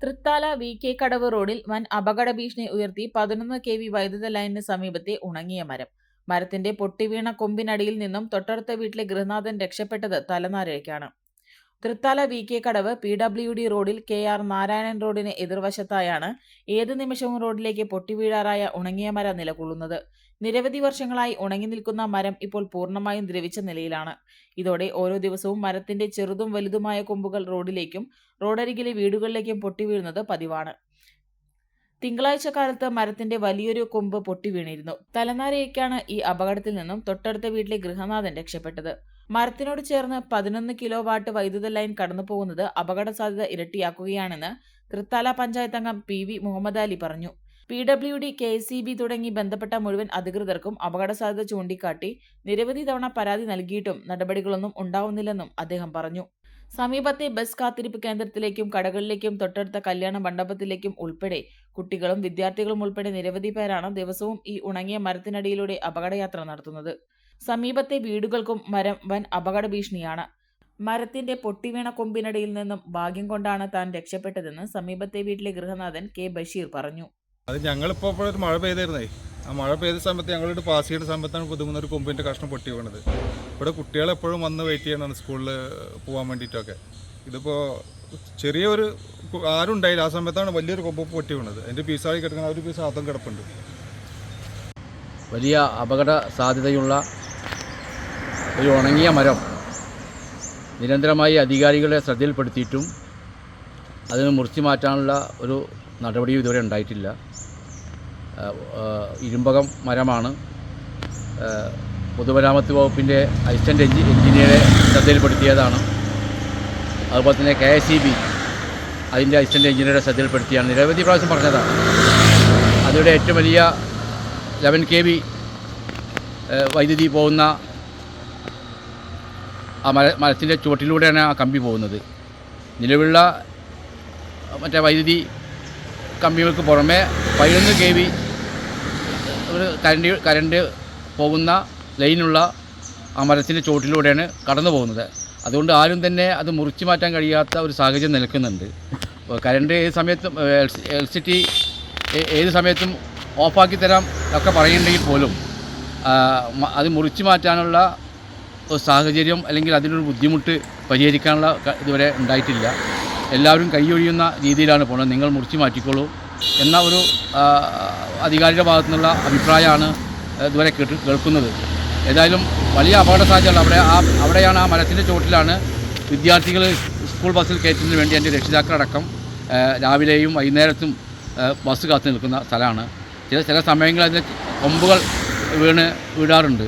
Thrithala V K കടവ് റോഡിൽ വൻ അപകട ഭീഷണി ഉയർത്തി പതിനൊന്ന് കെ വി വൈദ്യുത ലൈനിന് സമീപത്തെ ഉണങ്ങിയ മരം. മരത്തിന്റെ പൊട്ടിവീണ കൊമ്പിനടിയിൽ നിന്നും തൊട്ടടുത്ത വീട്ടിലെ ഗൃഹനാഥൻ രക്ഷപ്പെട്ടത് തലനാരിഴയ്ക്കാണ്. Thrithala V K Kadavu P W D റോഡിൽ കെ ആർ നാരായണൻ റോഡിന് എതിർവശത്തായാണ് ഏത് നിമിഷവും റോഡിലേക്ക് പൊട്ടിവീഴാറായ ഉണങ്ങിയ മരം നിലകൊള്ളുന്നത്. നിരവധി വർഷങ്ങളായി ഉണങ്ങി നിൽക്കുന്ന മരം ഇപ്പോൾ പൂർണമായും ദ്രവിച്ച നിലയിലാണ്. ഇതോടെ ഓരോ ദിവസവും മരത്തിന്റെ ചെറുതും വലുതുമായ കൊമ്പുകൾ റോഡിലേക്കും റോഡരികിലെ വീടുകളിലേക്കും പൊട്ടിവീഴുന്നത് പതിവാണ്. തിങ്കളാഴ്ച കാലത്ത് മരത്തിന്റെ വലിയൊരു കൊമ്പ് പൊട്ടി വീണിരുന്നു തലനാരയ്ക്കാണ് ഈ അപകടത്തിൽ നിന്നും തൊട്ടടുത്ത വീട്ടിലെ ഗൃഹനാഥൻ രക്ഷപ്പെട്ടത്. മരത്തിനോട് ചേർന്ന് പതിനൊന്ന് കിലോ വാട്ട് വൈദ്യുത ലൈൻ കടന്നു പോകുന്നത് അപകട സാധ്യത ഇരട്ടിയാക്കുകയാണെന്ന് തൃത്താല പഞ്ചായത്ത് അംഗം പി വി മുഹമ്മദ് അലി പറഞ്ഞു. P W D K C B തുടങ്ങി ബന്ധപ്പെട്ട മുഴുവൻ അധികൃതർക്കും അപകട സാധ്യത ചൂണ്ടിക്കാട്ടി നിരവധി തവണ പരാതി നൽകിയിട്ടും നടപടികളൊന്നും ഉണ്ടാവുന്നില്ലെന്നും അദ്ദേഹം പറഞ്ഞു. സമീപത്തെ ബസ് കാത്തിരിപ്പ് കേന്ദ്രത്തിലേക്കും കടകളിലേക്കും തൊട്ടടുത്ത കല്യാണ മണ്ഡപത്തിലേക്കും ഉൾപ്പെടെ കുട്ടികളും വിദ്യാർത്ഥികളും ഉൾപ്പെടെ നിരവധി പേരാണ് ദിവസവും ഈ ഉണങ്ങിയ മരത്തിനടിയിലൂടെ അപകടയാത്ര നടത്തുന്നത്. സമീപത്തെ വീടുകൾക്കും മരം വൻ അപകട ഭീഷണിയാണ് മരത്തിന്റെ പൊട്ടിവീണ കൊമ്പിനടിയിൽ നിന്നും ഭാഗ്യം കൊണ്ടാണ് താൻ രക്ഷപ്പെട്ടതെന്ന് സമീപത്തെ വീട്ടിലെ ഗൃഹനാഥൻ കെ. ബഷീർ പറഞ്ഞു. അത് ഞങ്ങളിപ്പോൾ ഇപ്പോൾ ഒരു മഴ പെയ്തായിരുന്നേ ആ മഴ പെയ്ത സമയത്ത് ഞങ്ങളിവിടെ പാസ് ചെയ്യുന്ന സമയത്താണ് പുതുങ്ങുന്ന ഒരു കൊമ്പിന്റെ കഷ്ണം പൊട്ടി വീണത്. ഇവിടെ കുട്ടികൾ എപ്പോഴും വന്ന് വെയിറ്റ് ചെയ്യണം സ്കൂളിൽ പോകാൻ വേണ്ടിയിട്ടൊക്കെ. ഇതിപ്പോൾ ചെറിയൊരു ആരും ഉണ്ടായില്ല. ആ സമയത്താണ് വലിയൊരു കൊമ്പ് പൊട്ടി വീണത്. അതിന്റെ പീസായി കിടക്കുന്ന ഒരു പീസ് അതും കിടപ്പുണ്ട്. വലിയ അപകട സാധ്യതയുള്ള ഒരു ഉണങ്ങിയ മരം നിരന്തരമായി അധികാരികളെ ശ്രദ്ധയിൽപ്പെടുത്തിയിട്ടും അതിന് മുറിച്ചു മാറ്റാനുള്ള ഒരു നടപടിയും ഇതുവരെ ഉണ്ടായിട്ടില്ല. ഇരുമ്പകം മരമാണ്. പൊതുമരാമത്ത് വകുപ്പിന്റെ അസിസ്റ്റന്റ് എഞ്ചി എഞ്ചിനീയറെ ശ്രദ്ധയിൽപ്പെടുത്തിയതാണ്. അതുപോലെ തന്നെ കെ എസ് ഇ ബി അതിന്റെ അസിസ്റ്റന്റ് എഞ്ചിനീയറെ ശ്രദ്ധയിൽപ്പെടുത്തിയാണ്. നിരവധി പ്രാവശ്യം പറഞ്ഞതാണ്. അതിവിടെ ഏറ്റവും വലിയ ലെവൻ കെ ബി വൈദ്യുതി പോകുന്ന ആ മര മരത്തിന്റെ ചുവട്ടിലൂടെയാണ് ആ കമ്പി പോകുന്നത്. നിലവിലുള്ള മറ്റേ വൈദ്യുതി കമ്പികൾക്ക് പുറമെ പതിനൊന്ന് കെ വി ഒരു കരണ്ട് കരണ്ട് പോകുന്ന ലൈനുള്ള ആ മരത്തിന്റെ ചുവട്ടിലൂടെയാണ് കടന്നു പോകുന്നത്. അതുകൊണ്ട് ആരും തന്നെ അത് മുറിച്ചു മാറ്റാൻ കഴിയാത്ത ഒരു സാഹചര്യം നിൽക്കുന്നുണ്ട് കരണ്ട് ഏത് സമയത്തും ടി ഏത് സമയത്തും ഓഫാക്കി തരാം ഒക്കെ പറയുന്നുണ്ടെങ്കിൽ പോലും അത് മുറിച്ചു മാറ്റാനുള്ള സാഹചര്യം അല്ലെങ്കിൽ അതിനൊരു ബുദ്ധിമുട്ട് പരിഹരിക്കാനുള്ള ഇതുവരെ ഉണ്ടായിട്ടില്ല. എല്ലാവരും കൈയൊഴിയുന്ന രീതിയിലാണ് പോകുന്നത് നിങ്ങൾ മുറിച്ചു മാറ്റിക്കോളൂ എന്ന ഒരു അധികാരിയുടെ ഭാഗത്തു നിന്നുള്ള അഭിപ്രായമാണ് ഇതുവരെ കേട്ട് കേൾക്കുന്നത്. ഏതായാലും വലിയ അപകട സാധ്യതകൾ അവിടെ ആ അവിടെയാണ് ആ മരത്തിന്റെ ചുവട്ടിലാണ് വിദ്യാർത്ഥികൾ സ്കൂൾ ബസ്സിൽ കയറ്റുന്നതിന് വേണ്ടി എന്റെ രക്ഷിതാക്കളടക്കം രാവിലെയും വൈകുന്നേരത്തും ബസ് കാത്തു നിൽക്കുന്ന സ്ഥലമാണ്. ചില ചില സമയങ്ങളിൽ അതിന്റെ കൊമ്പുകൾ വീണ് വീഴാറുണ്ട്.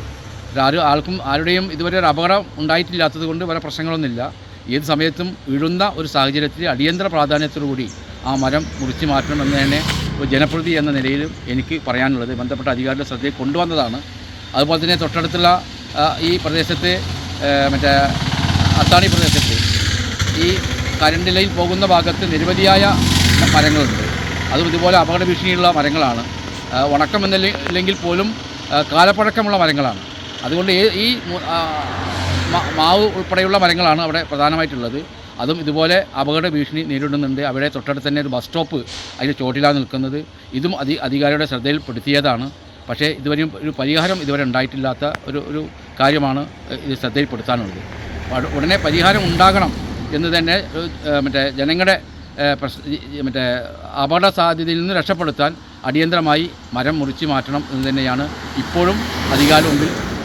ആരും ആൾക്കും ആരുടെയും ഇതുവരെ ഒരു അപകടം ഉണ്ടായിട്ടില്ലാത്തത് കൊണ്ട് പല പ്രശ്നങ്ങളൊന്നുമില്ല. ഏത് സമയത്തും വീഴുന്ന ഒരു സാഹചര്യത്തിൽ അടിയന്തര പ്രാധാന്യത്തോടുകൂടി ആ മരം മുറിച്ചു മാറ്റണമെന്ന് തന്നെ ഒരു ജനപ്രതി എന്ന നിലയിൽ എനിക്ക് പറയാനുള്ളത്. ബന്ധപ്പെട്ട അധികാരികളുടെ ശ്രദ്ധയിൽ കൊണ്ടുവന്നതാണ്. അതുപോലെ തന്നെ തൊട്ടടുത്തുള്ള ഈ പ്രദേശത്ത് മറ്റേ അത്താണി പ്രദേശത്ത് ഈ കരണ്ട് ലൈൻ പോകുന്ന ഭാഗത്ത് നിരവധിയായ മരങ്ങളുണ്ട്. അതും ഇതുപോലെ അപകട ഭീഷണിയുള്ള മരങ്ങളാണ്. ഉണക്കം എന്നല്ലെങ്കിൽ പോലും കാലപ്പഴക്കമുള്ള മരങ്ങളാണ്. അതുകൊണ്ട് ഈ- മാവ് ഉൾപ്പെടെയുള്ള മരങ്ങളാണ് അവിടെ പ്രധാനമായിട്ടുള്ളത്. അതും ഇതുപോലെ അപകട ഭീഷണി നേരിടുന്നുണ്ട്. അവിടെ തൊട്ടടുത്ത് തന്നെ ഒരു ബസ് സ്റ്റോപ്പ് അതിന്റെ ചോട്ടിലാണ് നിൽക്കുന്നത്. ഇതും അധി അധികാരിയുടെ ശ്രദ്ധയിൽപ്പെടുത്തിയതാണ്. പക്ഷേ ഇതുവരെയും ഒരു പരിഹാരം ഇതുവരെ ഉണ്ടായിട്ടില്ലാത്ത ഒരു ഒരു കാര്യമാണ് ഇത് ശ്രദ്ധയിൽപ്പെടുത്താനുള്ളത്. ഉടനെ പരിഹാരം ഉണ്ടാകണം എന്ന് തന്നെ മറ്റേ ജനങ്ങളുടെ മറ്റേ അപകട സാധ്യതയിൽ നിന്ന് രക്ഷപ്പെടുത്താൻ അടിയന്തരമായി മരം മുറിച്ച് മാറ്റണം എന്ന് തന്നെയാണ് ഇപ്പോഴും അധികാരം മുമ്പിൽ